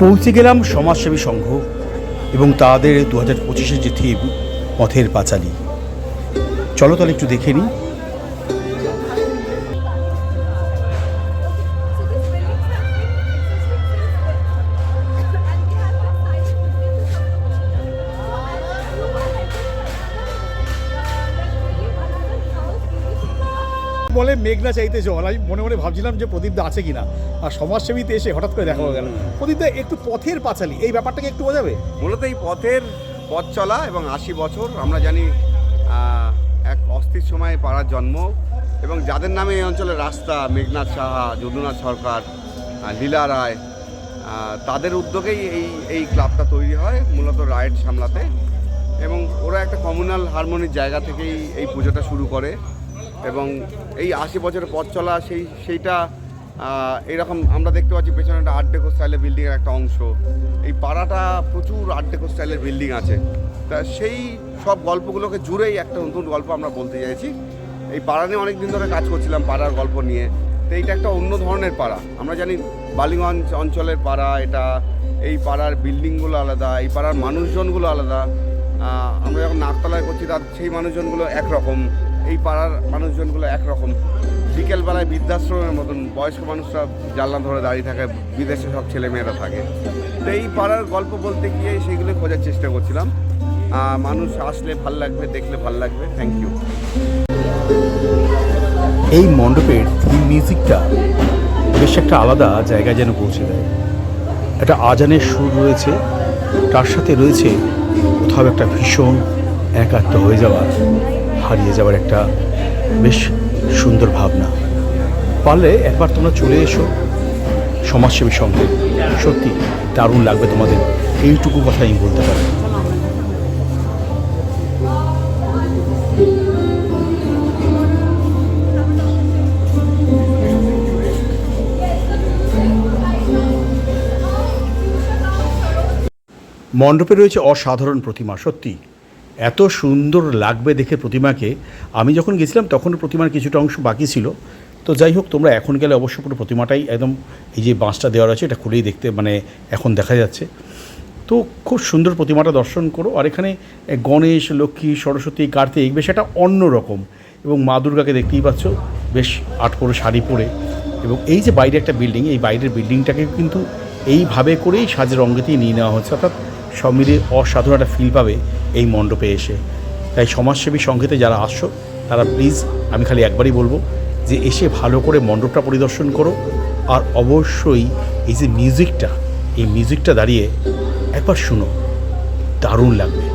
পৌঁছে গেলাম সমাজসেবী সংঘ এবং তাদের দু হাজার পঁচিশের যে থিম, পথের পাঁচালী। চলো তাহলে একটু দেখে নিই। বলে মেঘনা চাইতে জল। আমি মনে মনে ভাবছিলাম যে প্রদীপদা আছে কিনা। আর সমাজসেবীতে এসে হঠাৎ করে দেখা হয়ে গেল। প্রদীপদা একটু পথের পাঁচালী, এই ব্যাপারটাকে একটু বোঝাবে মূলত এই পথের পথ চলা এবং আশি বছর আমরা জানি এক অস্থির সময়ে পাড়ার জন্ম এবং যাদের নামে এই অঞ্চলের রাস্তা মেঘনাথ সাহা, যদুনাথ সরকার লীলা রায় তাদের উদ্যোগেই এই এই ক্লাবটা তৈরি হয় মূলত রাইড সামলাতে এবং ওরা একটা কমিউনাল হারমোনির জায়গা থেকেই এই পুজোটা শুরু করে। এবং এই আশি বছরের পথ চলা সেই, সেইটা এরকম আমরা দেখতে পাচ্ছি পেছনে একটা আর্ট ডেকো স্টাইলের বিল্ডিংয়ের একটা অংশ। এই পাড়াটা প্রচুর আর্ট ডেকো স্টাইলের বিল্ডিং আছে। তা সেই সব গল্পগুলোকে জুড়েই একটা নতুন গল্প আমরা বলতে চাইছি। এই পাড়া নিয়ে অনেক দিন ধরে কাজ করছিলাম পাড়ার গল্প নিয়ে। তো এইটা একটা অন্য ধরনের পাড়া। আমরা জানি বালিগঞ্জ অঞ্চলের পাড়া, এটা এই পাড়ার বিল্ডিংগুলো আলাদা, এই পাড়ার মানুষজনগুলো আলাদা। আমরা যখন নাকতলায় করছি, তার সেই মানুষজনগুলো একরকম। এই পাড়ার মানুষজনগুলো একরকম। বিকেলবেলায় বৃদ্ধাশ্রমের মতন বয়স্ক মানুষরা জানলা ধরে দাঁড়িয়ে থাকে, বিদেশে সব ছেলেমেয়েরা থাকে। তো এই পাড়ার গল্প বলতে গিয়ে সেগুলো খোঁজার চেষ্টা করছিলাম। মানুষ আসলে ভালো লাগবে, দেখলে ভালো লাগবে। থ্যাংক ইউ এই মণ্ডপের থিম মিউজিকটা বেশ একটা আলাদা জায়গায় যেন পৌঁছে দেয়। একটা আজানের সুর রয়েছে, তার সাথে রয়েছে কোথাও একটা ভীষণ একাত্ম হয়ে যাওয়ার হারিয়ে যাওয়ার একটা বেশ সুন্দর ভাবনা। পারলে একবার তোমরা চলে এসো। সমাজসেবী সঙ্গে সত্যি দারুণ লাগবে তোমাদের। এইটুকু কথা আমি বলতে পারি। মণ্ডপে রয়েছে অসাধারণ প্রতিমা, সত্যি। এত সুন্দর লাগবে দেখে প্রতিমাকে, আমি যখন গেছিলাম তখন প্রতিমার কিছুটা অংশ বাকি ছিল। তো যাই হোক, তোমরা এখন গেলে অবশ্য পুরো প্রতিমাটাই একদম এই যে বাঁশটা দেওয়া আছে এটা খুলেই দেখতে মানে এখন দেখা যাচ্ছে। তো খুব সুন্দর প্রতিমাটা দর্শন করো। আর এখানে গণেশ, লক্ষ্মী, সরস্বতী, কার্তিক, বেশ একটা অন্য রকম। এবং মা দুর্গাকে দেখতেই পাচ্ছ, বেশ আট পরে শাড়ি পরে। এবং এই যে বাইরে একটা বিল্ডিং, এই বাইরের বিল্ডিংটাকে কিন্তু এইভাবে করেই সাজের রঙ্গেতেই নিয়ে নেওয়া হচ্ছে। অর্থাৎ সব মিলিয়ে অসাধারণ একটা ফিল পাবে। এই মণ্ডপে এসে। তাই সমাজসেবী সংঘেতে যারা আসছো তারা প্লিজ আমি খালি একবারই বলব যে এসে ভালো করে মণ্ডপটা পরিদর্শন করো আর অবশ্যই এই যে মিউজিকটা এই মিউজিকটা দাঁড়িয়ে একবার শুনো। দারুণ লাগবে।